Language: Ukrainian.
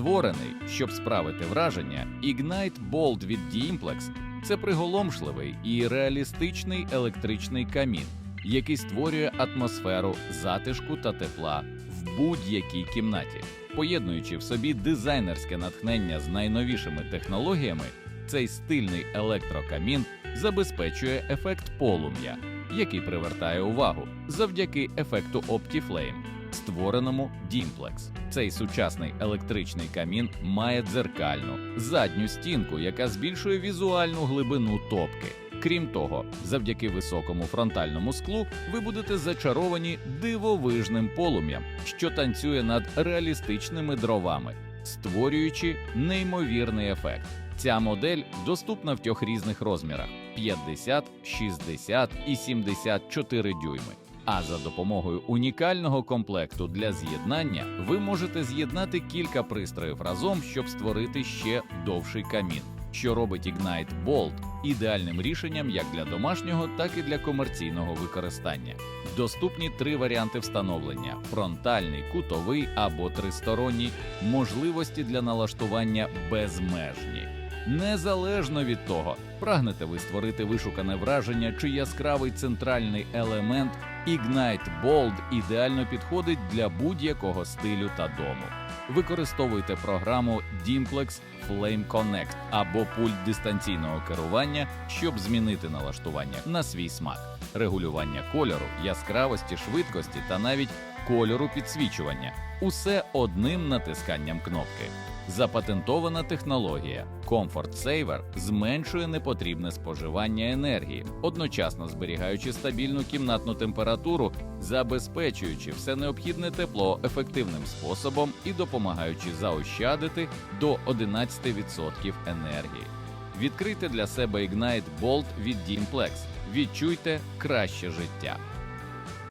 Створений, щоб справити враження, Ignite Bolt від Dimplex – це приголомшливий і реалістичний електричний камін, який створює атмосферу затишку та тепла в будь-якій кімнаті. Поєднуючи в собі дизайнерське натхнення з найновішими технологіями, цей стильний електрокамін забезпечує ефект полум'я, який привертає увагу завдяки ефекту OptiFlame, створеному Dimplex. Цей сучасний електричний камін має дзеркальну задню стінку, яка збільшує візуальну глибину топки. Крім того, завдяки високому фронтальному склу ви будете зачаровані дивовижним полум'ям, що танцює над реалістичними дровами, створюючи неймовірний ефект. Ця модель доступна в трьох різних розмірах: 50, 60 і 74 дюйми. А за допомогою унікального комплекту для з'єднання ви можете з'єднати кілька пристроїв разом, щоб створити ще довший камін, що робить Ignite Bolt ідеальним рішенням як для домашнього, так і для комерційного використання. Доступні три варіанти встановлення: фронтальний, кутовий або тристоронній, можливості для налаштування безмежні. Незалежно від того, прагнете ви створити вишукане враження чи яскравий центральний елемент, Ignite Bold ідеально підходить для будь-якого стилю та дому. Використовуйте програму Dimplex Flame Connect або пульт дистанційного керування, щоб змінити налаштування на свій смак, регулювання кольору, яскравості, швидкості та навіть кольору підсвічування. Усе одним натисканням кнопки. Запатентована технологія Comfort Saver зменшує непотрібне споживання енергії, одночасно зберігаючи стабільну кімнатну температуру, забезпечуючи все необхідне тепло ефективним способом і допомагаючи заощадити до 11% енергії. Відкрийте для себе Ignite Bolt від Dimplex. Відчуйте краще життя.